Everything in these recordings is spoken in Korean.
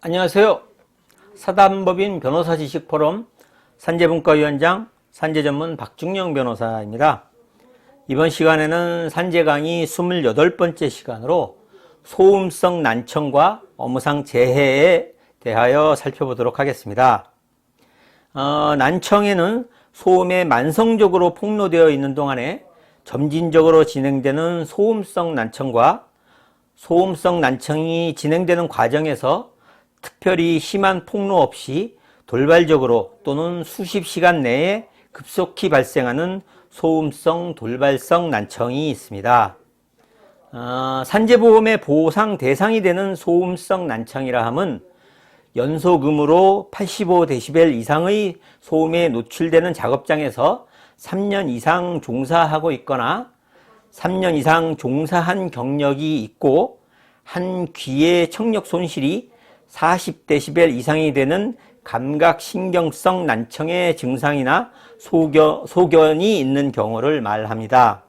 안녕하세요. 사단법인 변호사 지식 포럼 산재분과위원장 산재 전문 박중영 변호사입니다. 이번 시간에는 산재 강의 28번째 시간으로 소음성 난청과 업무상 재해에 대하여 살펴보도록 하겠습니다. 어, 난청에는 소음에 만성적으로 폭로되어 있는 동안에 점진적으로 진행되는 소음성 난청과 소음성 난청이 진행되는 과정에서 특별히 심한 폭로 없이 돌발적으로 또는 수십 시간 내에 급속히 발생하는 소음성 돌발성 난청이 있습니다. 어, 산재보험의 보상 대상이 되는 소음성 난청이라 함은 연소금으로 85데시벨 이상의 소음에 노출되는 작업장에서 3년 이상 종사하고 있거나 3년 이상 종사한 경력이 있고 한 귀의 청력 손실이 40데시벨 이상이 되는 감각신경성 난청의 증상이나 소견, 소견이 있는 경우를 말합니다.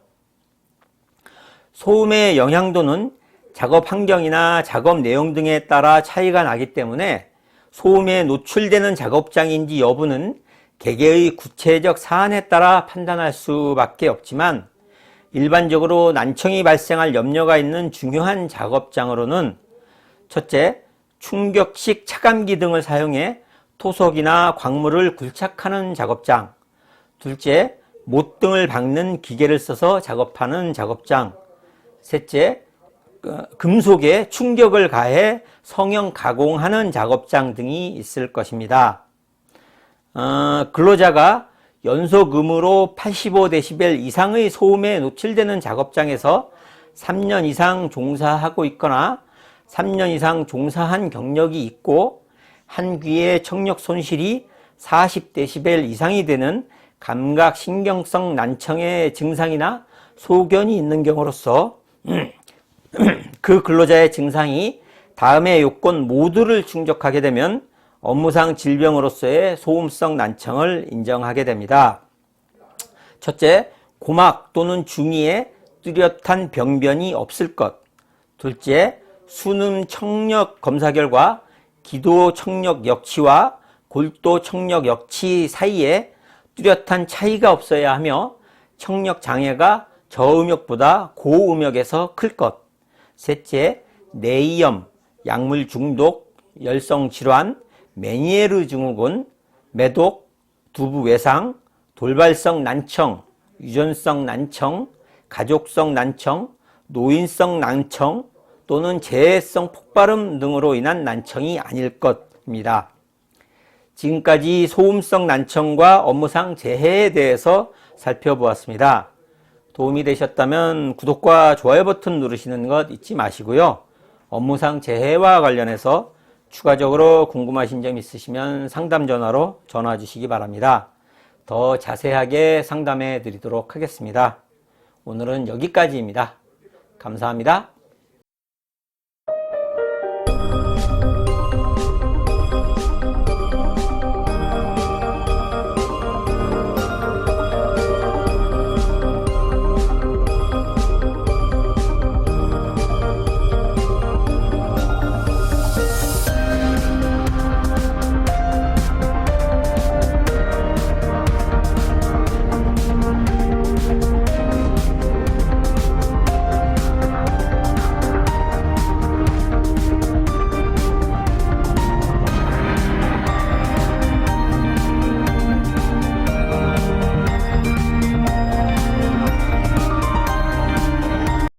소음의 영향도는 작업 환경이나 작업 내용 등에 따라 차이가 나기 때문에 소음에 노출되는 작업장인지 여부는 개개의 구체적 사안에 따라 판단할 수밖에 없지만 일반적으로 난청이 발생할 염려가 있는 중요한 작업장으로는 첫째, 충격식 차감기 등을 사용해 토속이나 광물을 굴착하는 작업장 둘째, 못 등을 박는 기계를 써서 작업하는 작업장 셋째, 어, 금속에 충격을 가해 성형 가공하는 작업장 등이 있을 것입니다. 어, 근로자가 연소금으로 85데시벨 이상의 소음에 노출되는 작업장에서 3년 이상 종사하고 있거나 3년 이상 종사한 경력이 있고 한 귀의 청력 손실이 40데시벨 이상이 되는 감각 신경성 난청의 증상이나 소견이 있는 경우로서 그 근로자의 증상이 다음의 요건 모두를 충족하게 되면 업무상 질병으로서의 소음성 난청을 인정하게 됩니다. 첫째, 고막 또는 중이에 뚜렷한 병변이 없을 것. 둘째, 수능 청력 검사 결과 기도 청력 역치와 골도 청력 역치 사이에 뚜렷한 차이가 없어야 하며 청력 장애가 저음역보다 고음역에서 클 것. 셋째, 내이염, 약물 중독, 열성 질환, 메니에르 증후군, 매독, 두부 외상, 돌발성 난청, 유전성 난청, 가족성 난청, 노인성 난청 또는 재해성 폭발음 등으로 인한 난청이 아닐 것입니다. 지금까지 소음성 난청과 업무상 재해에 대해서 살펴보았습니다. 도움이 되셨다면 구독과 좋아요 버튼 누르시는 것 잊지 마시고요. 업무상 재해와 관련해서 추가적으로 궁금하신 점 있으시면 상담 전화로 전화 주시기 바랍니다. 더 자세하게 상담해 드리도록 하겠습니다. 오늘은 여기까지입니다. 감사합니다.